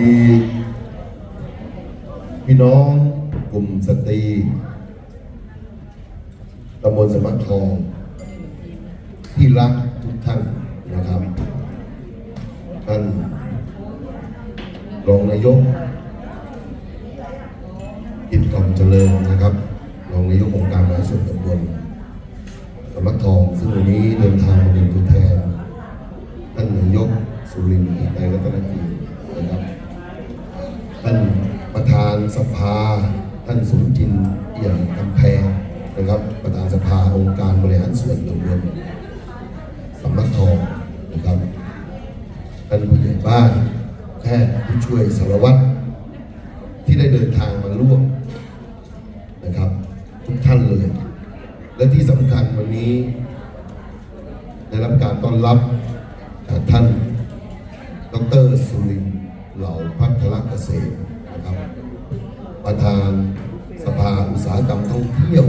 มีพี่น้องกลุ่มสตรีตำบลสมัครทอง ที่รักทุกท่านนะครับ ท่านรองนายกกิจกรรมเจริญนะครับรองนายกองค์การมหาส่วนตำบลสมัครทอง ซึ่งวันนี้เดินทางมาเป็นตัวแทน ท่านนายกสุรินทร์ในรัตนกิจนะครับ ท่านประธานสภา ท่านสมจินเอี่ยมกำแพงนะครับ ประธานสภาองค์การบริหารส่วนตำบลสำนักทองนะครับท่านผู้ใหญ่บ้านแพทย์ผู้ช่วยสารวัตรที่ได้เดินทางมาร่วมนะครับ ทุกท่านเลย และที่สำคัญวันนี้ ได้รับการต้อนรับจากท่าน ดรสุรินทร์เหล่าพัฒนเกษตร ประธานสภาอุตสาหกรรมท่องเที่ยว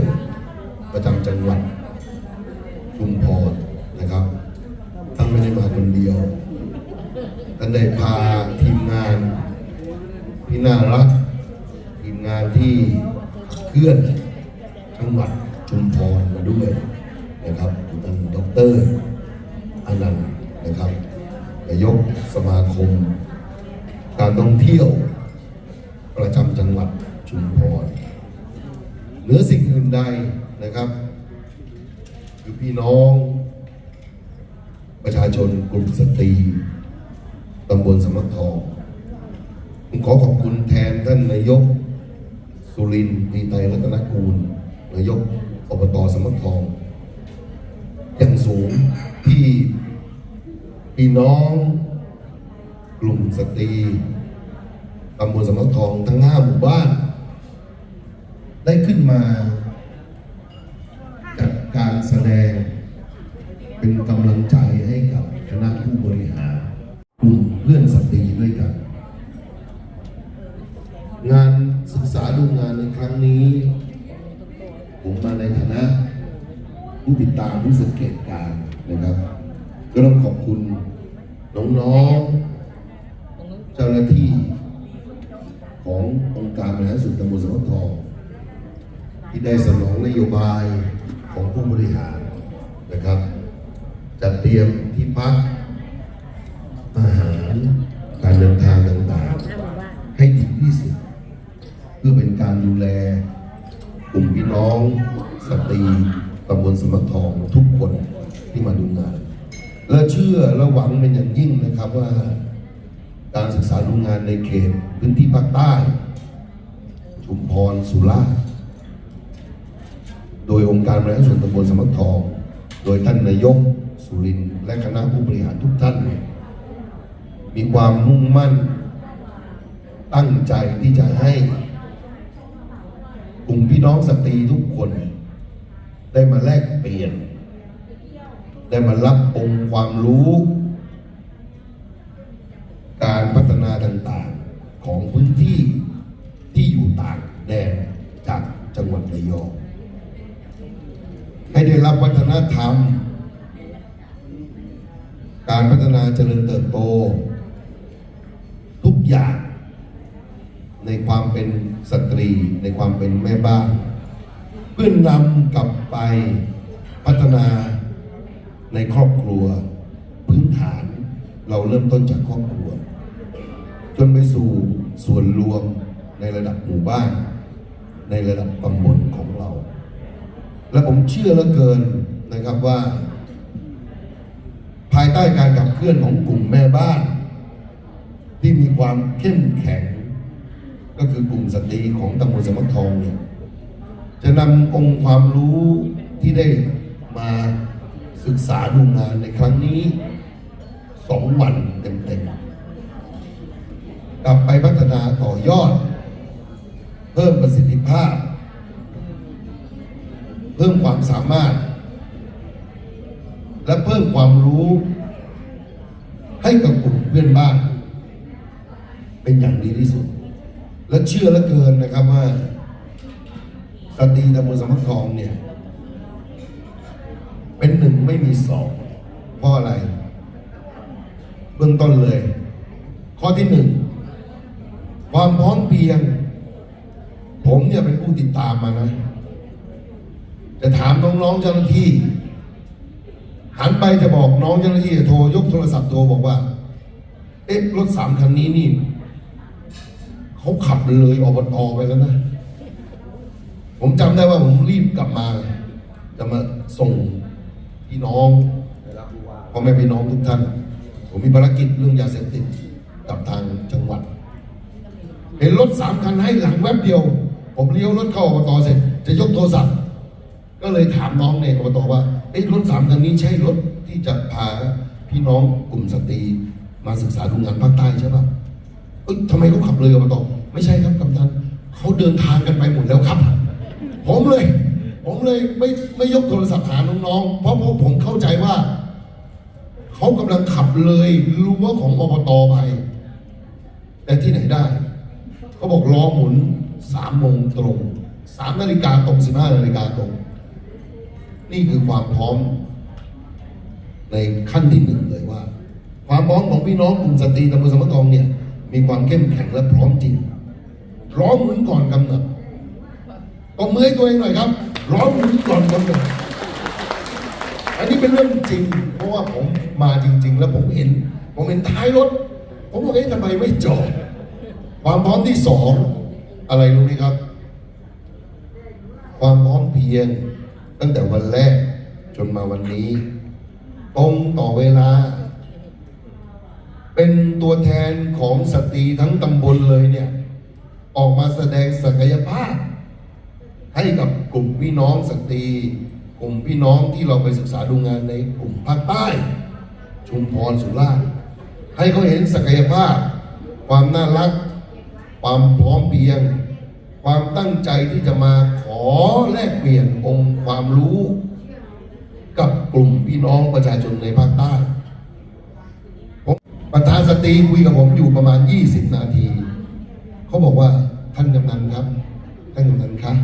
ประจำจังหวัดชุมพรนะครับท่านไม่ได้มาคนเดียวท่านได้พาทีมงานที่น่ารักทีมงานที่เคลื่อนจังหวัดชุมพรมาด้วยนะครับท่านดรอนันต์นะครับนายกสมาคม การท่องเที่ยว ประจำจังหวัดชุมพรเหนือสิ่งอื่นใดนะครับ คือพี่น้อง ประชาชนกลุ่มสตรีตำบลสมัครทองผมขอขอบคุณแทนท่านนายก สุรินทร์ดีไตรรัตนกูล นายกอบตสมัครทอง อย่างสูงที่พี่น้องกลุ่มสตรี ตำบลสำนักทองทั้งห้าหมู่บ้าน ได้ขึ้นมาจัดการแสดง เป็นกำลังใจให้กับคณะผู้บริหารกลุ่มเพื่อนสตรีด้วยกัน งานศึกษาดูงานในครั้งนี้ ผมมาในฐานะผู้ติดตามผู้สังเกตการณ์นะครับ ก็ต้องขอบคุณน้องๆเจ้าหน้าที่ ขององค์การบริหารส่วนตำบลสมทอง ที่ได้สนองนโยบายของผู้บริหารนะครับ จัดเตรียมที่พักอาหารการเดินทางต่างๆ ให้ดีที่สุด เพื่อเป็นการดูแลกลุ่มพี่น้องสตรีตำบลสมัครทองทุกคนที่มาดูงาน และเชื่อและหวังเป็นอย่างยิ่งนะครับว่า การศึกษาดูงานในเขตพื้นที่ภาคใต้ ชุมพรสุราษฎร์โดยองค์การบริหารส่วนตำบลสมัครทอง โดยท่านนายกสุรินและคณะผู้บริหารทุกท่าน มีความมุ่งมั่น ตั้งใจที่จะให้กลุ่มพี่น้องสตรีทุกคน ได้มาแลกเปลี่ยน ได้มารับองค์ความรู้พัฒนาต่างๆ ของพื้นที่ที่อยู่ต่างแดนจากจังหวัดระยองให้ได้รับวัฒนธรรม การพัฒนาเจริญเติบโต ทุกอย่าง ในความเป็นสตรี ในความเป็นแม่บ้าน เพื่อนำกลับไปพัฒนาในครอบครัว พื้นฐานเราเริ่มต้นจากครอบครัว จนไปสู่ส่วนรวมในระดับหมู่บ้าน ในระดับตำบลของเรา และผมเชื่อเหลือเกินนะครับว่า ภายใต้การขับเคลื่อนของกลุ่มแม่บ้าน ที่มีความเข้มแข็ง ก็คือกลุ่มสตรีของตำบลสมัครทองเนี่ยจะนำองค์ความรู้ที่ได้มาศึกษาดูงานในครั้งนี้สองวันเต็มๆ กลับไปพัฒนาต่อยอด เพิ่มประสิทธิภาพ เพิ่มความสามารถ และเพิ่มความรู้ ให้กับกลุ่มเพื่อนบ้าน เป็นอย่างดีที่สุด และเชื่อเหลือเกินนะครับว่าสตรีตำบลสมัครทองเนี่ย เป็นหนึ่งไม่มีสองเพราะอะไร เบื้องต้นเลย ข้อที่หนึ่ง ความพร้อมเพรียง ผมเนี่ยเป็นผู้ติดตามมานะจะถามน้องๆเจ้าหน้าที่ หันไปจะบอกน้องเจ้าหน้าที่โทรยกโทรศัพท์โทรบอกว่า เอ๊ะรถสามคันนี้นี่เขาขับเลยอบตไปแล้วนะ ผมจำได้ว่าผมรีบกลับมา จะมาส่งพี่น้องพ่อแม่พี่น้องทุกท่าน ผมมีภารกิจเรื่องยาเสพติด เห็นรถสามคันให้หลังแวบเดียว ผมเลี้ยวรถเข้าอบตเสร็จ จะยกโทรศัพท์ ก็เลยถามน้องในอบตว่าเอ๊ะรถสามคันนี้ใช่รถที่จะพาพี่น้องกลุ่มสตรีมาศึกษาดูงานภาคใต้ใช่ปะเอ้ยทำไมเขาขับเลยอบตไม่ใช่ครับกำนันเขาเดินทางกันไปหมดแล้วครับ ผมเลย ผมเลยไม่ไม่ยกโทรศัพท์หาน้องๆเพราะเพราะผมเข้าใจว่าเขากำลังขับเลยรั้วของอบตไปแต่ที่ไหนได้ เขาบอกล้อหมุนสามโมงตรงสามนาฬิกาตรงสิบห้านาฬิกาตรง นี่คือความพร้อม ในขั้นที่หนึ่งเลยว่า ความพร้อมของพี่น้องกลุ่มสตรีตำบลสมทองเนี่ย มีความเข้มแข็งและพร้อมจริงร้อมเหมือนก่อนกำหนดตบมือให้ตัวเองหน่อยครับร้อมเหมือนก่อนกำหนดอันนี้เป็นเรื่องจริง เพราะว่าผมมาจริง ๆ แล้วผมเห็น ผมเห็นท้ายรถ ผมบอกเอ๊ะทำไมไม่จอด ความพร้อมที่สองอะไรรู้ไหมครับ ความพร้อมเพียงตั้งแต่วันแรกจนมาวันนี้ ตรงต่อเวลา เป็นตัวแทนของสตรีทั้งตำบลเลยเนี่ย ออกมาแสดงศักยภาพ ให้กับกลุ่มพี่น้องสตรี กลุ่มพี่น้องที่เราไปศึกษาดูงานในกลุ่มภาคใต้ ชุมพรสุราษฎร์ให้เขาเห็นศักยภาพ ความน่ารัก ความพร้อมเพียง ความตั้งใจที่จะมาขอแลกเปลี่ยนองค์ความรู้ กับกลุ่มพี่น้องประชาชนในภาคใต้ผมประธานสตรีคุยกับผมอยู่ประมาณ 20 นาที เขาบอกว่าท่านกำนันครับ ท่านกำนันครับ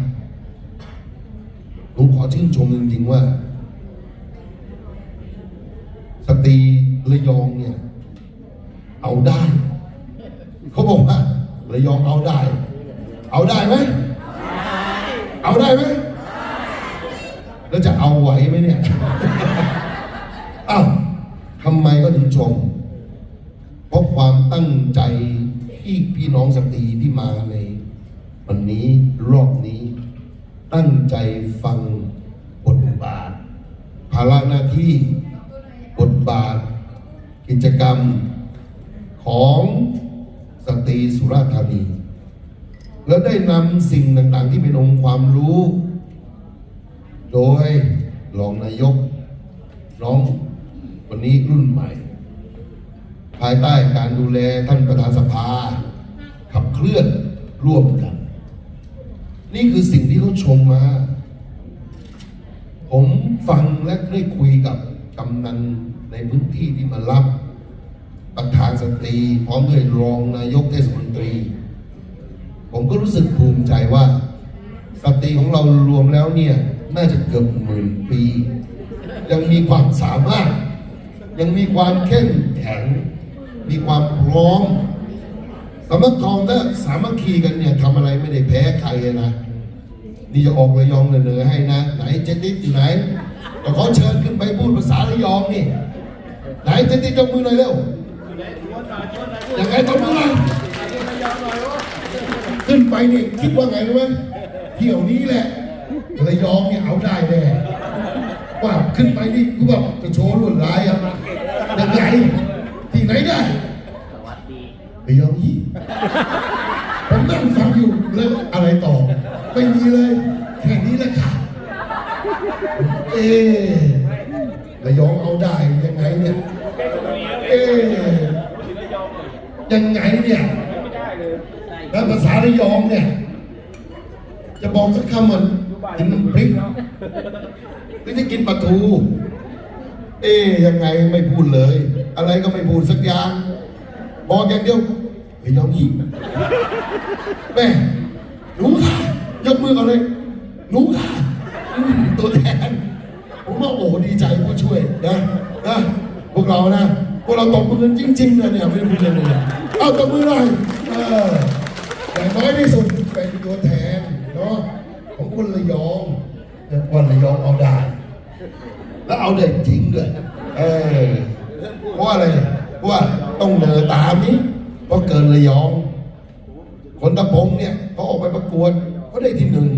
ผมขอชื่นชมจริงๆว่า สตรีระยองเนี่ย เอาได้ เขาบอกว่า ระยองเอาได้ เอาได้ไหมเอาได้ไหมแล้วจะเอาไหวไหมเนี่ยอ้าวทำไมก็ถึงชม เพราะความตั้งใจที่พี่น้องสตรีที่มาใน วันนี้รอบนี้ ตั้งใจฟังบทบาท ภาระหน้าที่บทบาท กิจกรรมของ สตรีสุราษฎร์ธานี แล้วได้นำสิ่งต่างๆ ที่เป็นองค์ความรู้ โดยรองนายก น้องวันนี้รุ่นใหม่ ภายใต้การดูแลท่านประธานสภา ขับเคลื่อนร่วมกัน นี่คือสิ่งที่เขาชมมา ผมฟังและได้คุยกับกำนันในพื้นที่ที่มารับ ประธานสตรี พร้อมด้วยรองนายกเทศมนตรี ผมก็รู้สึกภูมิใจว่า สตรีของเรารวมแล้วเนี่ยน่าจะเกือบหมื่นปี ยังมีความสามารถ ยังมีความเข้มแข็ง มีความพร้อมสามัคทองถ้าสามัคคีกันเนี่ยทำอะไรไม่ได้แพ้ใครนะนี่จะออกระยองเหนือให้นะ ไหนเจติดอยู่ไหนเดี๋ยวขอเชิญขึ้นไปพูดภาษาระยองนี่ ไหนเจติดยกมือหน่อยเร็ว ย่างไรตบมือหน่อยขึ้นไปนี่คิดว่าไงรู้ไหมเที่ยวนี้แหละระยองเนี่ยเอาได้แน่ว่าขึ้นไปนี่คือแบบจะโชว์ลวดลายอะยังไงที่ไหนได้สวัสดีระยองยี่ผมนั่งฟังอยู่แล้วอะไรต่อ ไม่มีเลย แค่นี้แหละค่ะ เอ๊ะระยองเอาได้ยังไงเนี่ย เอ๊ะยังไงเนี่ยแล้วภาษาระยองเนี่ย จะบอกสักคำเหมันกินน้ำพริกไม่ได้กินปลาทู เอ๊ะยังไงไม่พูดเลย อะไรก็ไม่พูดสักอย่าง บอกอย่างเดียวระยองอีกแม่หนูค่ะยกมือก่อนเลยหนูค่ะตัวแทนผมว่าโอ้ดีใจผู้ช่วยนะนะ พวกเรานะพวกเราตบมือกันจริงๆเลยเนี่ยไม่ได้พูดเล่นเลยเนี่เอาตบมือหน่อยเอออย่างน้อยที่สุดเป็นตัวแทนเนาะของคนระยองคนระยองเอาได้ แล้วเอาเด็กจริงด้วยเออเพราะอะไรว่าต้องเหนือตามนี้เพราะเกินระยอง คนตะพงเนี่ยเขาออกไปประกวดเขาได้ที่หนึ่ง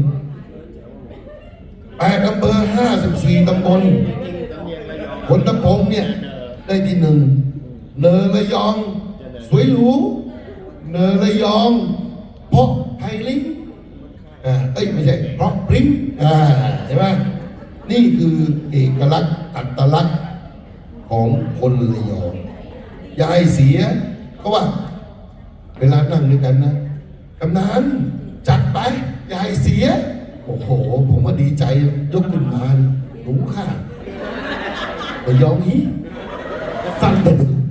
แปดอำเภอห้าสิบสี่ตำบลคนตะพงเนี่ย ได้ที่หนึ่งเนอระยอง สวยหรูเนอระยองเพราะไทยลิงอ่าเอ้ยไม่ใช่เพราะปริ้งอ่าเห็นไหมนี่คือเอกลักษณ์อัตลักษณ์ของคนระยองยายเสียเขาว่า เวลานั่งด้วยกันนะกำนันจัดไปยายเสีย โอ้โห ผมว่าดีใจยกขึ้นมาหนูค่ะระยองนี้ สั่นตึง